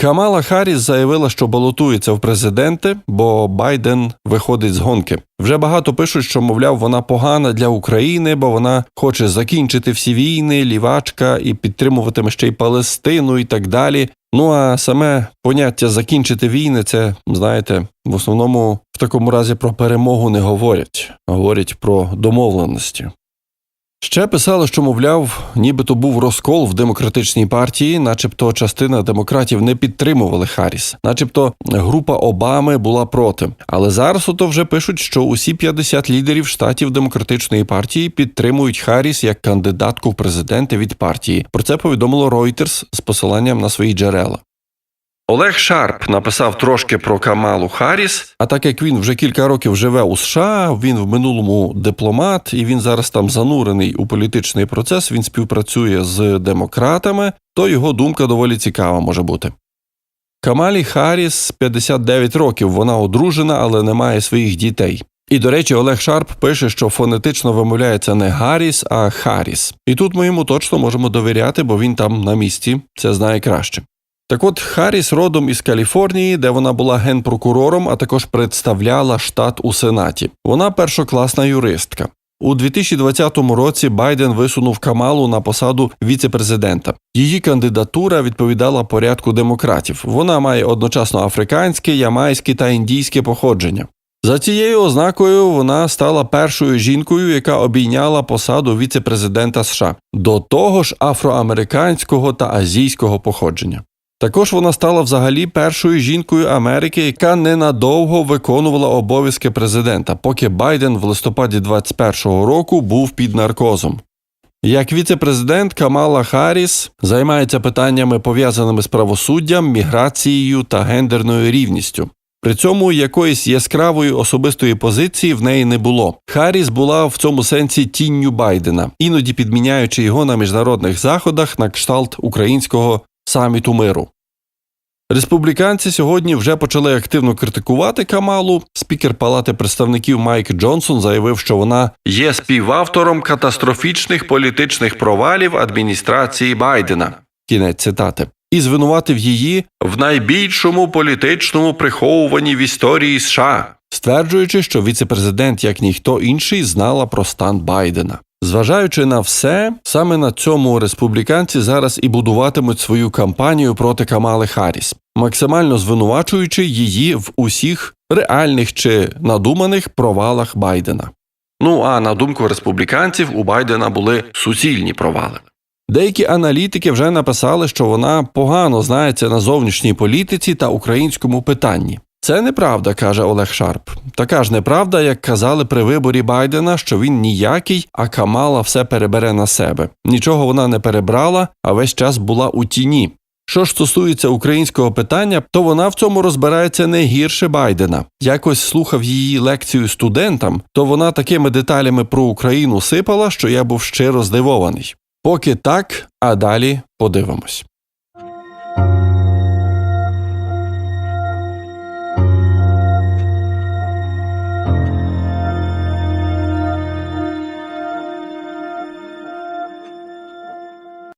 Камала Харріс заявила, що балотується в президенти, бо Байден виходить з гонки. Вже багато пишуть, що мовляв, вона погана для України, бо вона хоче закінчити всі війни, лівачка і підтримуватиме ще й Палестину і так далі. Ну а саме поняття закінчити війни, це знаєте, в основному в такому разі про перемогу не говорять, говорять про домовленості. Ще писали, що, мовляв, нібито був розкол в демократичній партії, начебто частина демократів не підтримували Харріс, начебто група Обами була проти. Але зараз ото вже пишуть, що усі 50 лідерів штатів демократичної партії підтримують Харріс як кандидатку в президенти від партії. Про це повідомило Reuters з посиланням на свої джерела. Олег Шарп написав трошки про Камалу Харріс. А так як він вже кілька років живе у США, він в минулому дипломат, і він зараз там занурений у політичний процес. Він співпрацює з демократами, то його думка доволі цікава може бути. Камалі Харріс 59 років. Вона одружена, але не має своїх дітей. І, до речі, Олег Шарп пише, що фонетично вимовляється не Гарріс, а Харріс. І тут ми йому точно можемо довіряти, бо він там на місці це знає краще. Так от Харріс родом із Каліфорнії, де вона була генпрокурором, а також представляла штат у Сенаті. Вона першокласна юристка. У 2020 році Байден висунув Камалу на посаду віце-президента. Її кандидатура відповідала порядку демократів. Вона має одночасно африканське, ямайське та індійське походження. За цією ознакою вона стала першою жінкою, яка обійняла посаду віце-президента США, до того ж афроамериканського та азійського походження. Також вона стала взагалі першою жінкою Америки, яка ненадовго виконувала обов'язки президента, поки Байден в листопаді 2021 року був під наркозом. Як віце-президент Камала Харріс займається питаннями пов'язаними з правосуддям, міграцією та гендерною рівністю. При цьому якоїсь яскравої особистої позиції в неї не було. Харріс була в цьому сенсі тінню Байдена, іноді підміняючи його на міжнародних заходах на кшталт українського саміту миру. Республіканці сьогодні вже почали активно критикувати Камалу. Спікер Палати представників Майк Джонсон заявив, що вона є співавтором катастрофічних політичних провалів адміністрації Байдена. Кінець цитати. І звинуватив її в найбільшому політичному приховуванні в історії США, стверджуючи, що віцепрезидент, як ніхто інший, знала про стан Байдена. Зважаючи на все, саме на цьому республіканці зараз і будуватимуть свою кампанію проти Камали Харріс, максимально звинувачуючи її в усіх реальних чи надуманих провалах Байдена. Ну а на думку республіканців, у Байдена були суцільні провали. Деякі аналітики вже написали, що вона погано знається на зовнішній політиці та українському питанні. Це неправда, каже Олег Шарп. Така ж неправда, як казали при виборі Байдена, що він ніякий, а Камала все перебере на себе. Нічого вона не перебрала, а весь час була у тіні. Що ж стосується українського питання, то вона в цьому розбирається не гірше Байдена. Якось слухав її лекцію студентам, то вона такими деталями про Україну сипала, що я був щиро здивований. Поки так, а далі подивимось.